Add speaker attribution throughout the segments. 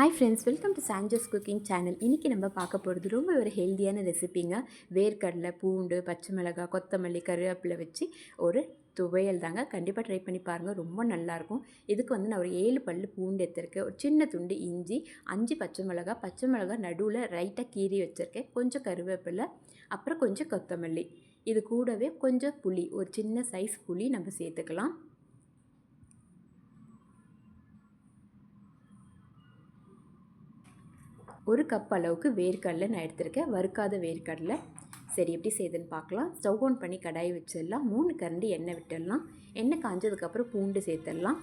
Speaker 1: Hi friends welcome to Sanchez cooking channel இன்றைக்கி நம்ம பார்க்க போகிறது ரொம்ப ஒரு ஹெல்த்தியான ரெசிபிங்க வேர்க்கடலை பூண்டு பச்சை மிளகாய் கொத்தமல்லி கருவேப்பிலை வச்சு ஒரு துவையல் தாங்க கண்டிப்பாக ட்ரை பண்ணி பாருங்கள் ரொம்ப நல்லாயிருக்கும். இதுக்கு வந்து நான் ஒரு ஏழு பல் பூண்டு எடுத்திருக்கேன். ஒரு சின்ன துண்டு இஞ்சி அஞ்சு பச்சை மிளகா பச்சை மிளகா நடுவில் ரைட்டாக கீறி வச்சுருக்கேன். கொஞ்சம் கருவேப்பிலை அப்புறம் கொஞ்சம் கொத்தமல்லி. இது கூடவே கொஞ்சம் புளி ஒரு சின்ன சைஸ் புளி நம்ம சேர்த்துக்கலாம். ஒரு கப் அளவுக்கு வேர்க்கடலை நான் எடுத்திருக்கேன். வறுக்காத வேர்க்கடலை. சரி எப்படி செய்யுதுன்னு பார்க்கலாம். ஸ்டவ் ஆன் பண்ணி கடாய் வச்சிடலாம். மூணு கரண்டி எண்ணெய் விட்டுடலாம். எண்ணெய் காஞ்சதுக்கப்புறம் பூண்டு சேர்த்துடலாம்.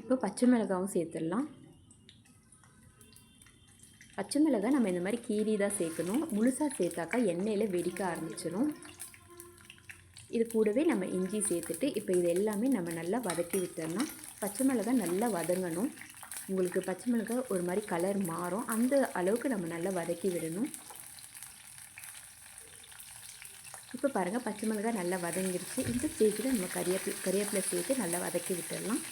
Speaker 1: இப்போ பச்சை மிளகாவும் சேர்த்துடலாம். பச்சை மிளகாய் நம்ம இந்த மாதிரி கீரி தான் சேர்க்கணும். முழுசாக சேர்த்தாக்கா எண்ணெயில் வெடிக்க ஆரம்பிச்சிடும் இது கூடவே நம்ம இஞ்சி சேர்த்துட்டு இப்போ இது எல்லாமே நம்ம நல்லா வதக்கி விட்டுடலாம் பச்சை மிளகாய் நல்லா வதங்கணும். உங்களுக்கு பச்சை மிளகாய் ஒரு மாதிரி கலர் மாறும். அந்த அளவுக்கு நம்ம நல்லா வதக்கி விடணும். இப்போ பாருங்கள் பச்சை மிளகாய் நல்லா வதங்கிருச்சு. இந்த ஸ்டேஜில் நம்ம கறிவேப்பிலை கறிவேப்பிலை சேர்த்து நல்லா வதக்கி விட்டுடலாம்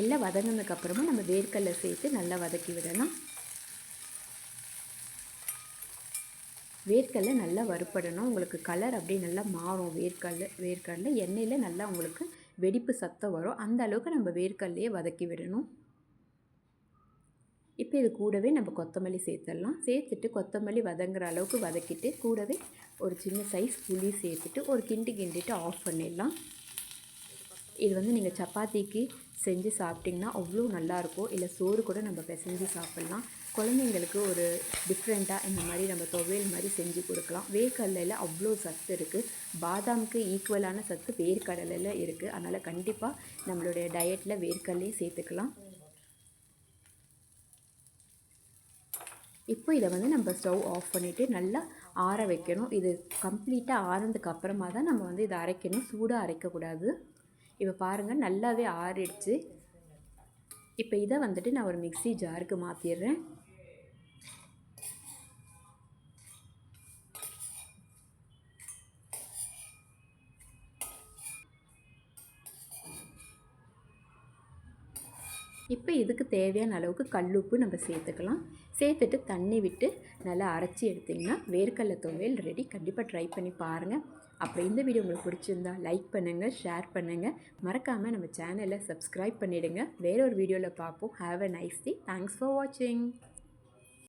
Speaker 1: எல்லாம் வதங்கினதுக்கப்புறமா நம்ம வேர்க்கடலை சேர்த்து நல்லா வதக்கி விடலாம். வேர்க்கடலை நல்லா வறுப்படணும் உங்களுக்கு கலர் அப்படியே நல்லா மாறும். வேர்க்கடலை வேர்க்கடலை எண்ணெயில் நல்லா உங்களுக்கு வெடிப்பு சத்தம் வரும். அந்த அளவுக்கு நம்ம வேர்க்கடலையே வதக்கி விடணும். இப்போ இது கூடவே நம்ம கொத்தமல்லி சேர்த்துடலாம். சேர்த்துட்டு கொத்தமல்லி வதங்குற அளவுக்கு வதக்கிட்டு கூடவே ஒரு சின்ன சைஸ் புளி சேர்த்துட்டு ஒரு கிண்டி கிண்டிட்டு ஆஃப் பண்ணிடலாம். இது வந்து நீங்கள் சப்பாத்திக்கு செஞ்சு சாப்பிட்டிங்கன்னா அவ்வளோ நல்லாயிருக்கும். இல்லை சோறு கூட நம்ம பிசைஞ்சு சாப்பிட்லாம். குழந்தைங்களுக்கு ஒரு டிஃப்ரெண்ட்டாக இந்த மாதிரி நம்ம துவையல் மாதிரி செஞ்சு கொடுக்கலாம். வேர்க்கடலையில் அவ்வளோ சத்து இருக்குது பாதாமுக்கு ஈக்குவலான சத்து வேர்க்கடலையில் இருக்குது அதனால் கண்டிப்பாக நம்மளுடைய டயட்டில் வேர்க்கடலையும் சேர்த்துக்கலாம். இப்போ இதை வந்து நம்ம ஸ்டவ் ஆஃப் பண்ணிவிட்டு நல்லா ஆற வைக்கணும். இது கம்ப்ளீட்டாக ஆறதுக்கு அப்புறமா தான் நம்ம வந்து இதை அரைக்கணும். சூடாக அரைக்கக்கூடாது. இப்போ பாருங்கள் நல்லாவே ஆறிடுச்சு. இப்போ இதை வந்துட்டு நான் ஒரு மிக்சி ஜாருக்கு மாற்றிடுறேன் இப்போ இதுக்கு தேவையான அளவுக்கு கல்லுப்பு நம்ம சேர்த்துக்கலாம். சேர்த்துட்டு தண்ணி விட்டு நல்லா அரைச்சி எடுத்திங்கன்னா வேர்க்கடலை துவையல் ரெடி கண்டிப்பாக ட்ரை பண்ணி பாருங்கள் அப்புறம் இந்த வீடியோ உங்களுக்கு பிடிச்சிருந்தா லைக் பண்ணுங்கள் ஷேர் பண்ணுங்கள் மறக்காமல் நம்ம சேனலை சப்ஸ்கிரைப் பண்ணிவிடுங்க வேற ஒரு வீடியோவில் பார்ப்போம். Have a nice day thanks for வாட்சிங்